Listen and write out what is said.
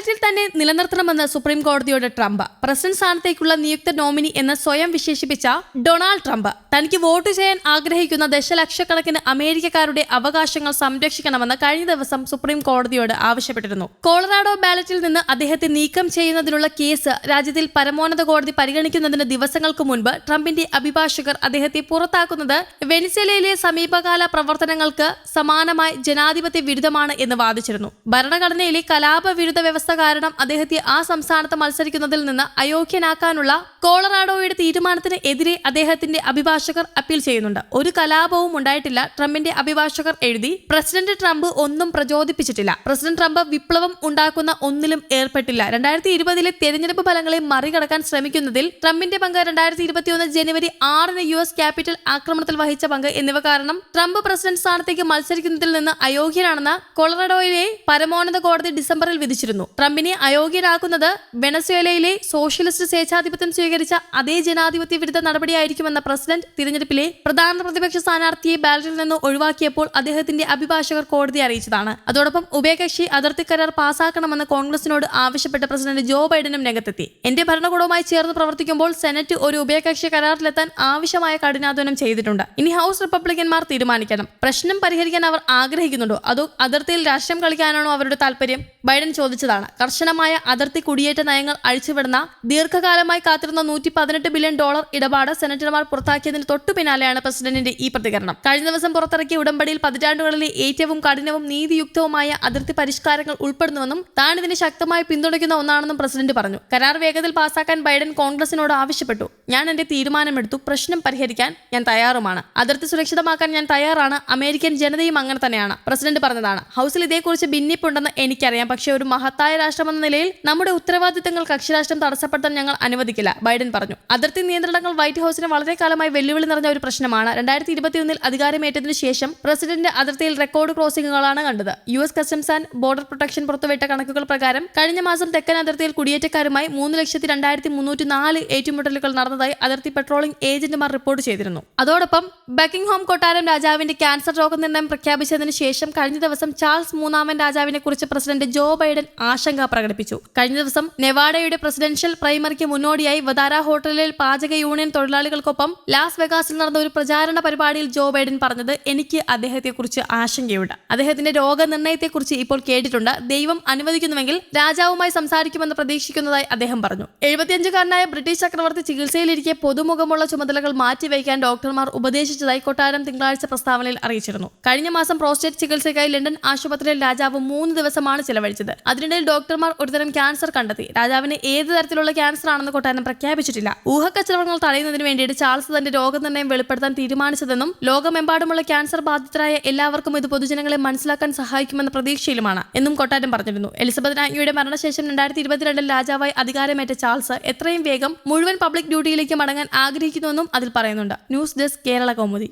ബാലറ്റിൽ തന്നെ നിലനിർത്തണമെന്ന് സുപ്രീം കോടതിയോട് ട്രംപ്. പ്രസിഡന്റ് സ്ഥാനത്തേക്കുള്ള നിയുക്ത നോമിനി എന്ന് സ്വയം വിശേഷിപ്പിച്ച ഡൊണാൾഡ് ട്രംപ്. തനിക്ക് വോട്ട് ചെയ്യാൻ ആഗ്രഹിക്കുന്ന ദശലക്ഷക്കണക്കിന് അമേരിക്കക്കാരുടെ അവകാശങ്ങൾ സംരക്ഷിക്കണമെന്ന് കഴിഞ്ഞ ദിവസം സുപ്രീം കോടതിയോട് ആവശ്യപ്പെട്ടിരുന്നു. കൊളറാഡോ ബാലറ്റിൽ നിന്ന് അദ്ദേഹത്തെ നീക്കം ചെയ്യുന്നതിനുള്ള കേസ് രാജ്യത്തിൽ പരമോന്നത കോടതി പരിഗണിക്കുന്നതിന് ദിവസങ്ങൾക്ക് മുൻപ് ട്രംപിന്റെ അഭിഭാഷകർ അദ്ദേഹത്തെ പുറത്താക്കുന്നത് വെനിസേലയിലെ സമീപകാല പ്രവർത്തനങ്ങൾക്ക് സമാനമായി ജനാധിപത്യ വിരുദ്ധമാണ് എന്ന് വാദിച്ചിരുന്നു. ഭരണഘടനയിലെ കലാപ വിരുദ്ധ വ്യവസ്ഥ കാരണം അദ്ദേഹത്തെ ആ സംസ്ഥാനത്ത് മത്സരിക്കുന്നതിൽ നിന്ന് അയോഗ്യനാക്കാനുള്ള കോളറാഡോയുടെ തീരുമാനത്തിന് എതിരെ അദ്ദേഹത്തിന്റെ അഭിഭാഷകർ അപ്പീൽ ചെയ്യുന്നുണ്ട്. ഒരു കലാപവും ഉണ്ടായിട്ടില്ല. ട്രംപിന്റെ അഭിഭാഷകർ എഴുതി പ്രസിഡന്റ് ട്രംപ് ഒന്നും പ്രചോദിപ്പിച്ചിട്ടില്ല. പ്രസിഡന്റ് ട്രംപ് വിപ്ലവം ഉണ്ടാക്കുന്ന ഒന്നിലും ഏർപ്പെട്ടില്ല. രണ്ടായിരത്തി ഇരുപതിലെ തെരഞ്ഞെടുപ്പ് ഫലങ്ങളെ മറികടക്കാൻ ശ്രമിക്കുന്നതിൽ ട്രംപിന്റെ പങ്ക് രണ്ടായിരത്തി ഇരുപത്തിയൊന്ന് ജനുവരി ആറിന് യു എസ് ക്യാപിറ്റൽ ആക്രമണത്തിൽ വഹിച്ച പങ്ക് എന്നിവ കാരണം ട്രംപ് പ്രസിഡന്റ് സ്ഥാനത്തേക്ക് മത്സരിക്കുന്നതിൽ നിന്ന് അയോഗ്യനാണെന്ന് കൊളറഡോയിലെ പരമോന്നത കോടതി ഡിസംബറിൽ വിധിച്ചിരുന്നു. ട്രംപിനെ അയോഗ്യനാക്കുന്നത് വെനസ്വേലയിലെ സോഷ്യലിസ്റ്റ് സ്വേച്ഛാധിപത്യം സ്വീകരിച്ച അതേ ജനാധിപത്യ വിരുദ്ധ നടപടിയായിരിക്കുമെന്ന പ്രസിഡന്റ് തിരഞ്ഞെടുപ്പിലെ പ്രധാന പ്രതിപക്ഷ സ്ഥാനാർത്ഥിയെ ബാലറ്റിൽ നിന്ന് ഒഴിവാക്കിയപ്പോൾ അദ്ദേഹത്തിന്റെ അഭിഭാഷകർ കോടതിയെ അറിയിച്ചതാണ്. അതോടൊപ്പം ഉഭയകക്ഷി അതിർത്തി കരാർ പാസാക്കണമെന്ന് കോൺഗ്രസിനോട് ആവശ്യപ്പെട്ട പ്രസിഡന്റ് ജോ ബൈഡനും രംഗത്തെത്തി. എന്റെ ഭരണകൂടവുമായി ചേർന്ന് പ്രവർത്തിക്കുമ്പോൾ സെനറ്റ് ഒരു ഉഭയകക്ഷി കരാറിലെത്താൻ ആവശ്യമായ കഠിനാധ്വാനം ചെയ്തിട്ടുണ്ട്. ഇനി ഹൗസ് റിപ്പബ്ലിക്കന്മാർ തീരുമാനിക്കണം. പ്രശ്നം പരിഹരിക്കാൻ അവർ ആഗ്രഹിക്കുന്നുണ്ടോ? അതോ അതിർത്തിയിൽ രാഷ്ട്രം കളിക്കാനാണോ അവരുടെ താല്പര്യം ബൈഡൻ ചോദിച്ചതാണ്. കർശനമായ അതിർത്തി കുടിയേറ്റ നയങ്ങൾ അഴിച്ചുവിടുന്ന ദീർഘകാലമായി കാത്തിരുന്ന നൂറ്റി പതിനെട്ട് ബില്യൺ ഡോളർ ഇടപാട് സെനറ്റർമാർ പുറത്താക്കിയതിന് തൊട്ടു പിന്നാലെയാണ് പ്രസിഡന്റിന്റെ ഈ പ്രതികരണം. കഴിഞ്ഞ ദിവസം പുറത്തിറക്കിയ ഉടമ്പടിയിൽ പതിറ്റാണ്ടുകളിലെ ഏറ്റവും കഠിനവും നീതിയുക്തവുമായ അതിർത്തി പരിഷ്കാരങ്ങൾ ഉൾപ്പെടുന്നുവെന്നും താൻ ഇതിനെ ശക്തമായി പിന്തുണയ്ക്കുന്ന ഒന്നാണെന്നും പ്രസിഡന്റ് പറഞ്ഞു. കരാർ വേഗത്തിൽ പാസാക്കാൻ ബൈഡൻ കോൺഗ്രസിനോട് ആവശ്യപ്പെട്ടു. ഞാൻ എന്റെ തീരുമാനമെടുത്തു. പ്രശ്നം പരിഹരിക്കാൻ ഞാൻ തയ്യാറുമാണ്. അതിർത്തി സുരക്ഷിതമാക്കാൻ ഞാൻ തയ്യാറാണ്. അമേരിക്കൻ ജനതയും അങ്ങനെ തന്നെയാണ്. പ്രസിഡന്റ് പറഞ്ഞതാണ്. ഹൗസിൽ ഇതേക്കുറിച്ച് ഭിന്നിപ്പുണ്ടെന്ന് എനിക്കറിയാം. പക്ഷേ ഒരു മഹത്തായ രാഷ്ട്രമെന്ന നിലയിൽ നമ്മുടെ ഉത്തരവാദിത്തങ്ങൾ കക്ഷിരാഷ്ട്രം തടസ്സപ്പെടുത്താൻ ഞങ്ങൾ അനുവദിക്കില്ല ബൈഡൻ പറഞ്ഞു. അതിർത്തി നിയന്ത്രണങ്ങൾ വൈറ്റ് ഹൌസിന് വളരെ കാലമായി വെല്ലുവിളി നിറഞ്ഞ ഒരു പ്രശ്നമാണ്. രണ്ടായിരത്തി ഇരുപത്തിയൊന്നിൽ അധികാരമേറ്റതിനു ശേഷം പ്രസിഡന്റ് അതിർത്തിയിൽ റെക്കോർഡ് ക്രോസിംഗുകളാണ് കണ്ടത്. U S customs and border protection പുറത്തുവിട്ട കണക്കുകൾ പ്രകാരം കഴിഞ്ഞ മാസം തെക്കൻ അതിർത്തിയിൽ കുടിയേറ്റക്കാരുമായി മൂന്ന് ലക്ഷത്തി രണ്ടായിരത്തി മുന്നൂറ്റി നാല് ഏറ്റുമുട്ടലുകൾ നടന്നതായി അതിർത്തി പെട്രോളിംഗ് ഏജന്റുമാർ റിപ്പോർട്ട് ചെയ്തിരുന്നു. അതോടൊപ്പം ബക്കിംഗ്ഹോം കൊട്ടാരം രാജാവിന്റെ ക്യാൻസർ രോഗനിർണയം പ്രഖ്യാപിച്ചതിനു ശേഷം കഴിഞ്ഞ ദിവസം ചാൾസ് മൂന്നാമൻ രാജാവിനെ കുറിച്ച് പ്രസിഡന്റ് ജോ ബൈഡൻ ആശങ്ക പ്രകടിപ്പിച്ചു. കഴിഞ്ഞ ദിവസം നെവാഡയുടെ പ്രസിഡൻഷ്യൽ പ്രൈമറിക്ക് മുന്നോടിയായി വദാര ഹോട്ടലിൽ പാചക യൂണിയൻ തൊഴിലാളികൾക്കൊപ്പം ലാസ് വെഗാസിൽ നടന്ന ഒരു പ്രചാരണ പരിപാടിയിൽ ജോ ബൈഡൻ പറഞ്ഞത് എനിക്ക് അദ്ദേഹത്തെക്കുറിച്ച് ആശങ്കയുണ്ട്. അദ്ദേഹത്തിന്റെ രോഗനിർണയത്തെക്കുറിച്ച് ഇപ്പോൾ കേട്ടിട്ടുണ്ട്. ദൈവം അനുവദിക്കുന്നുവെങ്കിൽ രാജാവുമായി സംസാരിക്കുമെന്ന് പ്രതീക്ഷിക്കുന്നതായി അദ്ദേഹം പറഞ്ഞു. എഴുപത്തിയഞ്ചുകാരനായ ബ്രിട്ടീഷ് ചക്രവർത്തി ചികിത്സയിലിരിക്കെ പൊതുമുഖമുള്ള ചുമതലകൾ മാറ്റിവയ്ക്കാൻ ഡോക്ടർമാർ ഉപദേശിച്ചതായി കൊട്ടാരം തിങ്കളാഴ്ച പ്രസ്താവനയിൽ അറിയിച്ചിരുന്നു. കഴിഞ്ഞ മാസം പ്രോസ്റ്റേറ്റ് ചികിത്സയ്ക്കായി ലണ്ടൻ ആശുപത്രിയിൽ രാജാവ് മൂന്ന് ദിവസമാണ് ചെലവഴിച്ചത്. അതിനിടയിൽ ഡോക്ടർമാർ ഒരുതരം ക്യാൻസർ കണ്ടെത്തി. രാജാവിന് ഏത് തരത്തിലുള്ള ക്യാൻസർ ആണെന്ന് കൊട്ടാരം പ്രഖ്യാപിച്ചിട്ടില്ല. ഊഹക്കച്ചവടങ്ങൾ തടയുന്നതിന് വേണ്ടിയിട്ട് ചാൾസ് തന്റെ രോഗനിർണയം വെളിപ്പെടുത്താൻ തീരുമാനിച്ചതെന്നും ലോകമെമ്പാടുമുള്ള ക്യാൻസർ ബാധിതരായ എല്ലാവർക്കും ഇത് പൊതുജനങ്ങളെ മനസ്സിലാക്കാൻ സഹായിക്കുമെന്ന പ്രതീക്ഷയിലുമാണ് എന്നും കൊട്ടാരം പറഞ്ഞിരുന്നു. എലിസബത്ത് രാജ്ഞിയുടെ മരണശേഷം രണ്ടായിരത്തി ഇരുപത്തിരണ്ടിൽ രാജാവായി അധികാരമേറ്റ ചാൾസ് എത്രയും വേഗം മുഴുവൻ പബ്ലിക് ഡ്യൂട്ടിയിലേക്ക് മടങ്ങാൻ ആഗ്രഹിക്കുന്നുവെന്നും അതിൽ പറയുന്നുണ്ട്. News desk Kerala Kaumudi.